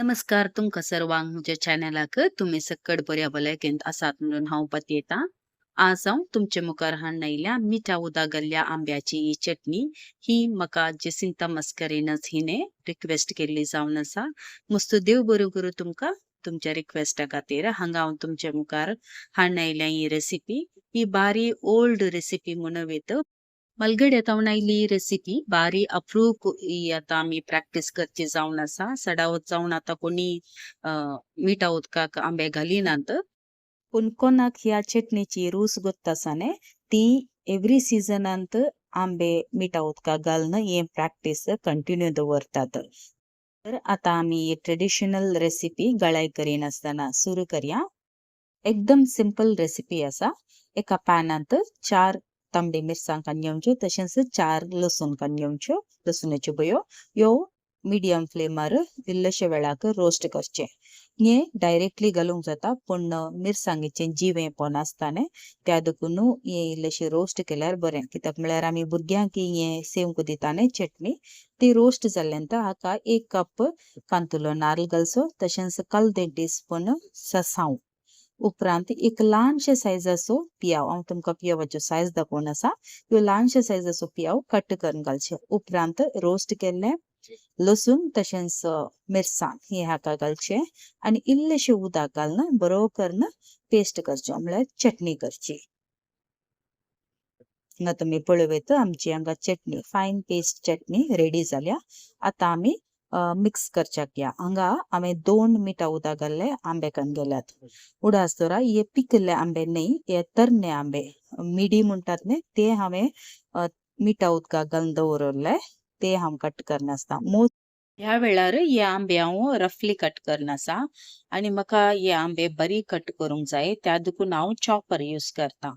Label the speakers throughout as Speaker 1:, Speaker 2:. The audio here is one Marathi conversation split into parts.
Speaker 1: नमस्कार तुमकां सर्वांक म्हज्या चॅनलाक तुमी सक्कड बऱ्या भलायकेंत आसात म्हणून हांव पतयतां आज हांव तुमचे मुखार हाडून आयल्या मिठा उदक घाल्ल्या आंब्याची ही चटणी. ही म्हाका जसिंता मस्करेनच हिने रिक्वेस्ट केल्ली जावन आसा. मस्त देव बरो करूं तुमकां तुमच्या रिक्वेस्टा खातीर हांगा हांव तुमच्या मुखार हाडून आयल्या ही रेसिपी ही बारी ओल्ड रेसिपी म्हणून वेत मलगड येतावन आयली रेसिपी बारी अप्रूव ही आतां आमी प्रॅक्टीस करची जावन आसा सडावत जावन आता कोणी मिठा उदकाक आंबे घालिनात पूण कोणाक ह्या चटणीची रूस गोत्त आसा न्ही ती एवरी सिजनांत आंबे मिठा उदकाक घालून हे प्रॅक्टिस कंटिन्यू दवरतात तर आता आम्ही ट्रेडिशनल रेसिपी गळाय करिनासतना सुरू करया एकदम सिंपल रेसिपी आसा एका पॅनांत चार तांबडी मिरसांग कांदिवच्यो तशेंच चार लसूण कांदिवच्यो लसुणाच्यो बयो ह्यो मिडियम फ्लेमार इल्लेशे वेळाक रोस्ट करचे. हे डायरेक्टली घालूंक जाता पूण मिरसांगेचे जिवेपण आसता न्ही त्या देखून हे इल्लेशे रोस्ट केल्यार बरें. कित्याक म्हळ्यार आमी भुरग्यांक हे सेवंक दिता न्ही चटणी ती रोस्ट जाल्ल्यानंतर हाका एक कप कांतुलो नाल्ल घालचो तशेंच काल देड टीस्पून ससाव उपरांत एक ल्हानशे सायजाचो पियाव. हांव तुमकां पियावाच्यो सायज दाखोवन आसा. ह्यो ल्हानशे सायजाचो पियाव कट करून घालचे. उपरांत रोस्ट केल्ले लसूण तशेंच मिरसांग हे हाका घालचे. आनी इल्लेशें उदक घालून बरो करून पेस्ट करचो. म्हळ्यार चटणी करची. हांगा तुमी पळयत आमची हांगा चटणी फायन पेस्ट चटणी रेडी जाल्या. आतां आमी मिक्स करच्याक या हांगा हांवें दोन मिठा उदक घाल्ले आंबे कान गेल्यात उडासतोरा हे पिकल्ले आंबे न्ही हे तरणे आंबे. मिडी म्हणटात न्ही ते हांवें मिठा उदका घालून दवरले ते हांव कट करनासता. मोस्ट ह्या वेळार हे आंबे हांव रफली कट करना आसा आनी म्हाका हे आंबे बरी कट करूंक जाय त्या देखून हांव चॉपर यूज करता.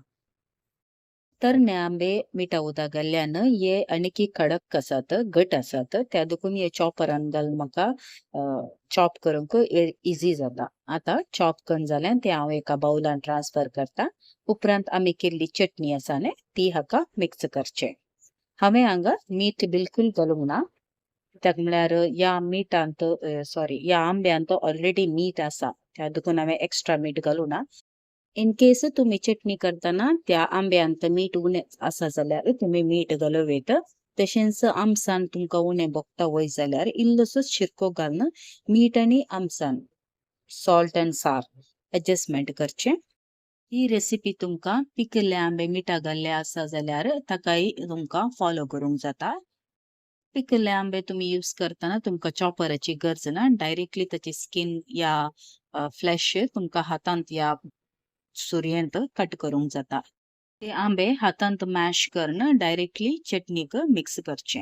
Speaker 1: तरणे आंबे मिठा उदक ये हे आणखी कडक आसात घट आसात त्या देखून हे चॉपरान घालून म्हाका चॉप करूंक इझी जाता. आतां चॉप करून जालें ते हांव एका बाउलान ट्रान्सफर करता. उपरांत आमी केल्ली चटणी आसा न्ही ती हाका मिक्स करचे. हांवें हांगा मीठ बिलकुल घालूंक ना. कित्याक म्हळ्यार ह्या मिठांत सॉरी ह्या आंब्यांत ऑलरेडी मीठ आसा त्या देखून हांवें एक्स्ट्रा मीठ घालूना इन केस तुमी चटणी करताना त्या आंब्यांत मीठ उणे आसा जाल्यार तुमी मीठ घालूं वयता तशेंच आमसान तुमकां उणें भोगता वय जाल्यार इल्लोसोच शिरको घालून मीठ आनी आमसान सॉल्ट अँड सार एडजस्टमेंट करचें. ही रेसिपी तुमकां पिकिल्ले आंबे मिठा घाल्ले आसा जाल्यार ताकाय तुमकां फॉलो करूंक जाता. पिकिल्ले आंबे तुमी यूज करताना तुमकां चॉपराची गरज ना डायरेक्टली ताची स्किन या फ्लॅश तुमकां हातांत या सुर्यंत कट करूंक जाता ते आंबे हातांत मॅश करून डायरेक्टली चटणीक मिक्स करचे.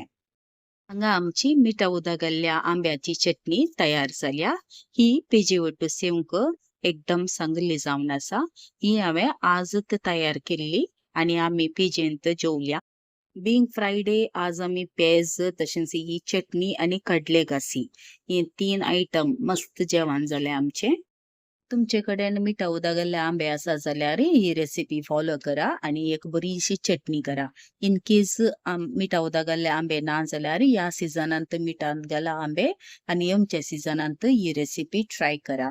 Speaker 1: हांगा आमची मिठा उदक आंब्याची चटणी तयार जाल्या ही पेजीवट सेवंक एकदम सांगली जावन आसा ही हांवें आजच तयार केल्ली आनी आमी पेजेंत जेवल्या. बींग फ्रायडे आज आमी पेज तशेंच ही चटणी आनी कडले घासी हे तीन आयटम मस्त जेवण जालें आमचें. तुमचे कडेन मिठा उदक घाल्ले आंबे आसा जाल्यार ही रेसिपी फॉलो करा आनी एक बरीशी चटणी करा. इन केस मिठा उदक घाल्ले आंबे ना जाल्यार ह्या सिजनांत मिठान घाला आंबे आनी आमच्या सिजनांत ही रेसिपी ट्राय करा.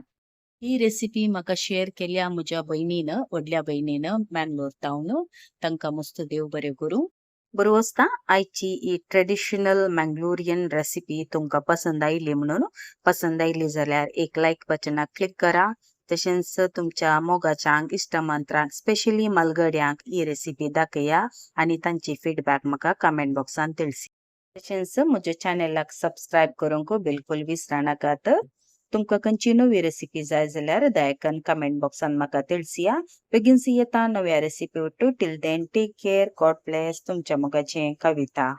Speaker 1: ही रेसिपी म्हाका शेअर केल्या म्हज्या भयणीन व्हडल्या भयणीन मँगलोर तावन तांकां मस्त देव बरें करूं. बरो आसता आयची ही ट्रेडिशनल मँगलोरियन रेसिपी तुमकां पसंद आयली म्हणून. पसंद आयली जाल्यार एक लायक बटनाक क्लिक करा. तशेंच तुमच्या मोगाच्यांक इश्टमंत्रांक स्पेशली मलगड्यांक ही रेसिपी दाखया आनी तांची फीडबॅक म्हाका कमेंट बॉक्सान तिळसी तशेंच म्हज्या चॅनलाक सबस्क्रायब करूंक बिलकुल विसरनाकात तुमकां खंयची नवी रेसिपी जाय जाल्यार दायकन कमेंट बॉक्सान म्हाका तिळसिया बेगीनसी येता नव्या recipe till then take care god bless तुमच्या मोगाचें कविता.